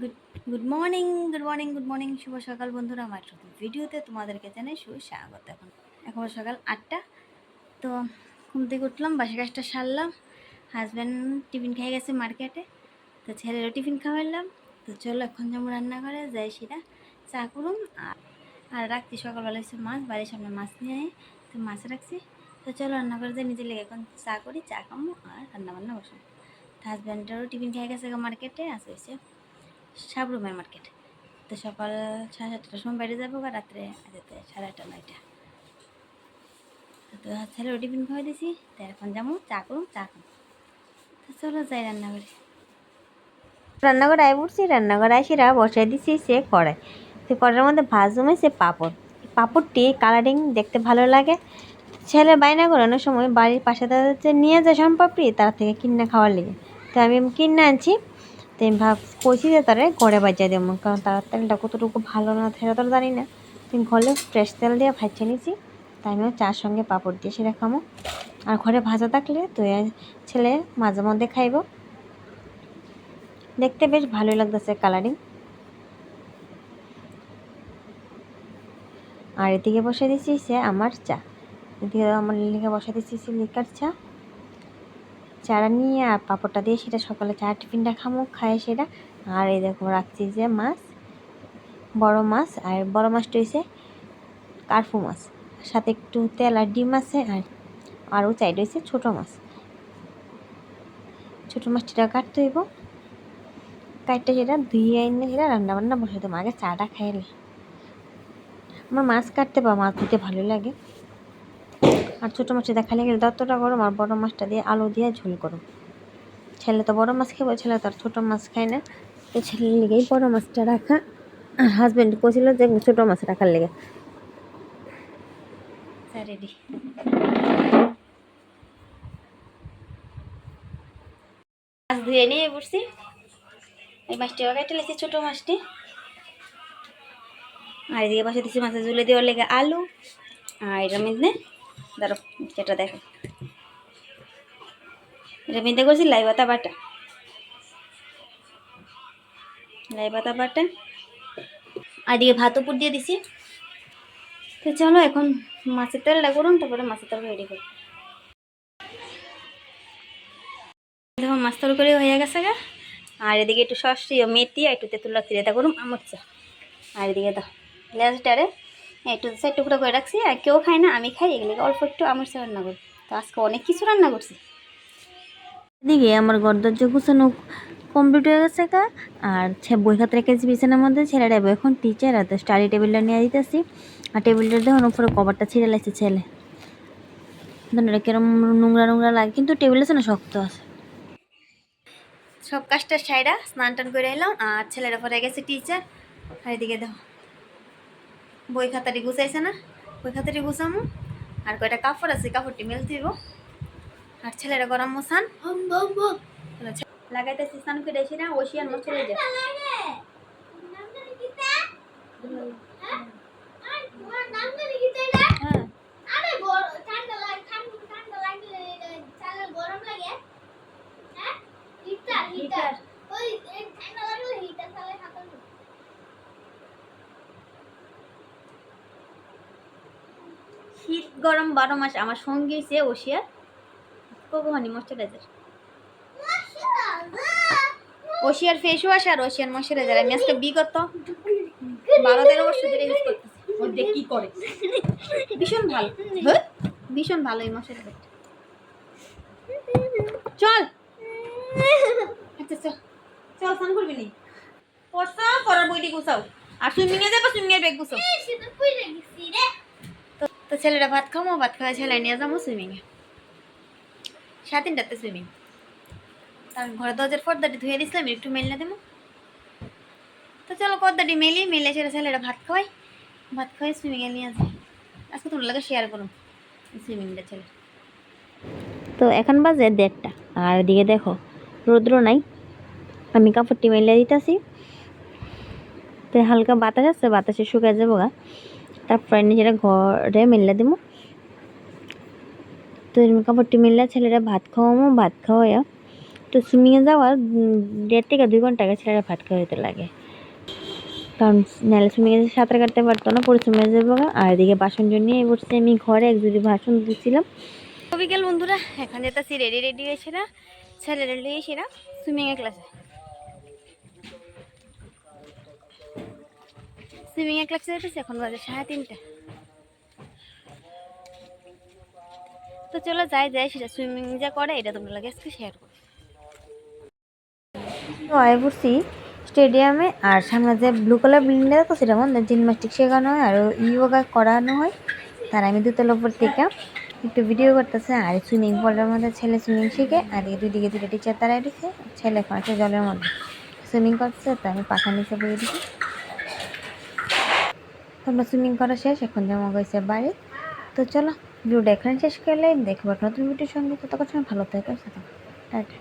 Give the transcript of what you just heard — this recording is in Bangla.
Good good morning good morning good morning শুভ সকাল বন্ধুরা। আমার নতুন ভিডিওতে তোমাদেরকে জানাই সুস্বাগত। এখন এখন সকাল আটটা। তো ঘুম থেকে উঠলাম, বাসা কাজটা সারলাম। হাজব্যান্ড টিফিন খেয়ে গেছে মার্কেটে। তো ছেলেরও টিফিন খাওয়াইলাম তো চলো, এখন যেমন রান্না করে যাই সেটা চা করুন আর আর রাখছি, সকালবেলা হচ্ছে মাছ, বাড়ির সামনে মাছ নিয়ে তো মাছ রাখছি। তো চলো রান্না করে যাই নিজে লেগে এখন চা করি, চা খামো, আর রান্না বান্না বসাবো হাজব্যান্ডেরও টিফিন খেয়ে গেছে মার্কেটে আসে হয়েছে। সাবরুমের মার্কেট তো সকাল সাড়ে সাতটার সময় বাইরে যাব বা রাত্রে যেতে সাড়ে আটটা, নয়টা। তো ছেলে টিফিন খাওয়াই দিছি, তো এখন যাব, চা করুন চা করুন তো চলো যাই রান্নাঘরে। রান্নাঘর আয় পড়ছি, রান্নাঘর আইসিরা বসাই দিছি, সে কড়াই সে কড়াইয়ের মধ্যে ভাজ জমেছে, পাঁপড়। পাঁপড়টি কালারিং দেখতে ভালো লাগে। ছেলে বাইনা করানোর সময় বাড়ির পাশে তাদের নিয়ে যায় পাপড়ি, তার থেকে কিনে খাওয়ার লেগে। তো আমি কিনে আনছি তো ভাব কইছি যে তারা গড়ে বাজিয়ে দেবো, কারণ তার কতটুকু ভালো না সেটা তো জানি না। তুমি ঘরে ফ্রেশ তেল দিয়ে ভাজছে নিছি, তাই আমিও চার সঙ্গে পাঁপড় দিয়ে সেটা খামো। আর ঘরে ভাজা থাকলে তো এ ছেলে মাঝে মধ্যে খাইবো। দেখতে বেশ ভালোই লাগতেছে কালারিং আর এদিকে বসে দিচ্ছি সে আমার চা। এদিকে আমার লিখে বসে দিচ্ছি লিকার চা। চারা নিয়ে আর পাঁপড়টা দিয়ে সেটা সকালে চা টিফিনটা খামো, খায় সেটা। আর এই দেখো রাখছি যে মাছ, বড় মাছ, আর বড় মাছটা হয়েছে কার্ফু মাছ। সাথে একটু তেল আর ডিম আছে, আর আরও চাই রয়েছে ছোটো মাছ। ছোটো মাছটা কাটতে হইব। কাইটটা সেটা ধুয়ে আইনে সেটা রান্না বান্না বসে দেবো আগে চাটা খাইলে আমার মাছ কাটতে বা মাছ ধুতে ভালো লাগে। আর ছোটো মাছটা দেখালে গেলে ততটা গরম আর বড়ো মাছটা দিয়ে আলু দিয়ে ঝোল করো। ছেলে তো বড়ো মাছ খেয়ে, ছেলে তো আর ছোটো মাছ খায় না। তো ছেলের লেগেই বড়ো মাছটা রাখা। আর হাজব্যান্ড কছিল যে ছোটো মাছ রাখার লেগে। রেডি মাছ ধুয়ে নিয়ে বসছি। এই মাছটি কেটে লেছি ছোটো মাছটি। আর এদিকে পাশে দিচ্ছি মাছের ঝুলে দেওয়ার লেগে আলু। আর এটার মধ্যে ধরো যেটা দেখো। এটার মধ্যে করছি লাই পাতা বাটা। লাই পাতা বাটা। আর এদিকে ভাত উপর দিয়ে দিছি। তো চলো এখন মাছের তেলটা করুন তারপরে মাছের তেল রেডি করি দেখো, মাছ তরকারি হয়ে গেছে গা। আর এদিকে একটু সসি মেথি আর একটু তেঁতুল রাখছি এটা করুন আমার চা। আর এদিকে দাও লেজটারে একটু সাইড টুকরো করে রাখছি আর কেউ খায় না আমি খাই এগুলিকে অল্প একটু আমার চা রান্না করি। তো আজকে অনেক কিছু রান্না করছি। এদিকে আমার গরদর্য গুছানো কমপ্লিট হয়ে গেছে কা আর বই খাতা রেখেছি বিছানার মধ্যে ছেলেটা এবার এখন টিচার আর স্টাডি টেবিলটা নিয়ে দিতেছি আর টেবিলটা দেখুন উপরে কভারটা ছিঁড়ে লাগছে ছেলে। এটা কিরম নোংরা নোংরা লাগে কিন্তু টেবিল আছে না শক্ত আছে। সব কাজটা সাইডা স্নান টান করে এলাম আর ছেলেরা পরে গেছে টিচার আর এদিকে দেখো। বই খাতাটি গুছাইছে না? বই খাতাটি গুছামো। আর কয়টা কাপড় আছে? কাপড়টি মেলতে দিব আর ছেলেরা গরম মশান লাগাইতেছি স্নান করে এসে না ওশিয়ান মশলে যা গরম বারো মাস আমার সঙ্গী সে ওশিয়ার কখনই ময়শ্চারাইজার। ওশিয়ার ফেস ওয়াশ আর ওশিয়ার ময়শ্চারাইজার। আমি আজকে বিগত বারো তেরো বছর ধরে ইউজ করতেছি। ওর দেখ কি করে। ভীষণ ভালো। হ্যাঁ? ভীষণ ভালো এই ময়শ্চারাইজার চল। আচ্ছা চল। চল ফোন করবি নি? পড়ছো? পড়ার বইটি গুছাও। আর সুইমিং এ যাব সুইমিং এর ব্যাগ গুছাও। ছেলেরা ভাত খামো, ভাত খাওয়া ছেলে নিয়ে যাব সুইমিংয়ে সাড়ে তিনটাতে সুইমিং তার ঘরে দরজার পর্দাটি ধুয়ে দিছিলাম একটু মেল না দেবো তো চলো পর্দাটি মেলি, মেলে সেটা ছেলেরা ভাত খাওয়াই ভাত খাওয়াই সুইমিংয়ে নিয়ে যাই। আজকে তোমার লাগে শেয়ার করুন সুইমিংটা ছেলে তো এখন বাজে দেড়টা, আর এদিকে দেখো, রৌদ্র নাই। আমি কাপড়টি মেলে দিতেছি। তো হালকা বাতাস আছে, বাতাসে শুকায় যাব গা। তারপরে নিজেরা ঘরে মেলে দেবো তো এরকম কাপড়টি মেললে ছেলেরা ভাত খাওয়ামো, ভাত খাওয়াইয়া তো সুইমিংয়ে যাওয়ার দেড় থেকে দুই ঘণ্টা আগে ছেলেরা ভাত খাওয়া হতে লাগে। কারণ নাহলে সুইমিংয়ে সাঁতার কাটতে পারতো না, পরিশ্রম হয়ে যাব আর এদিকে বাসন জন্য নিয়ে বসছি আমি ঘরে, এক জুড়ি বাসন দিচ্ছিলাম বিকেল বন্ধুরা, এখন যেতেছি রেডি রেডি হয়েছে না ছেলে রেডি হয়েছে না সুইমিংয়ের ক্লাসে সুইমিংয়ের ক্লাসে যেতেছি এখন বাজে সাড়ে তিনটে। তো চলো যাই যাই, সেটা সুইমিং যা করে, এটা তোমরা লাগে আজকে শেয়ার করো তো স্টেডিয়ামে আর সামনে যে ব্লু কালার বিল্ডিংটা তো সেটা মধ্যে জিমনাস্টিক শেখানো হয়, আর ইয়োগা করানো হয়। তার আমি দুতলা উপর থেকে একটু ভিডিও করতেছে, আর সুইমিং পুলের মধ্যে ছেলে সুইমিং শিখে, আর এই দুই দিকে দুটো টিচার দাঁড়ায় দিচ্ছে ছেলে এখন জলের মধ্যে সুইমিং করছে তো আমি পাখা নিচে বয়ে দিচ্ছি তোমরা সুইমিং করা শেষ, এখন জমা গেছে বাড়ি তো চলো ভিডিওটা এখানে শেষ করলে দেখব নতুন ভিডিওর সঙ্গে। ততক্ষণ ভালো থাকে। টাটা।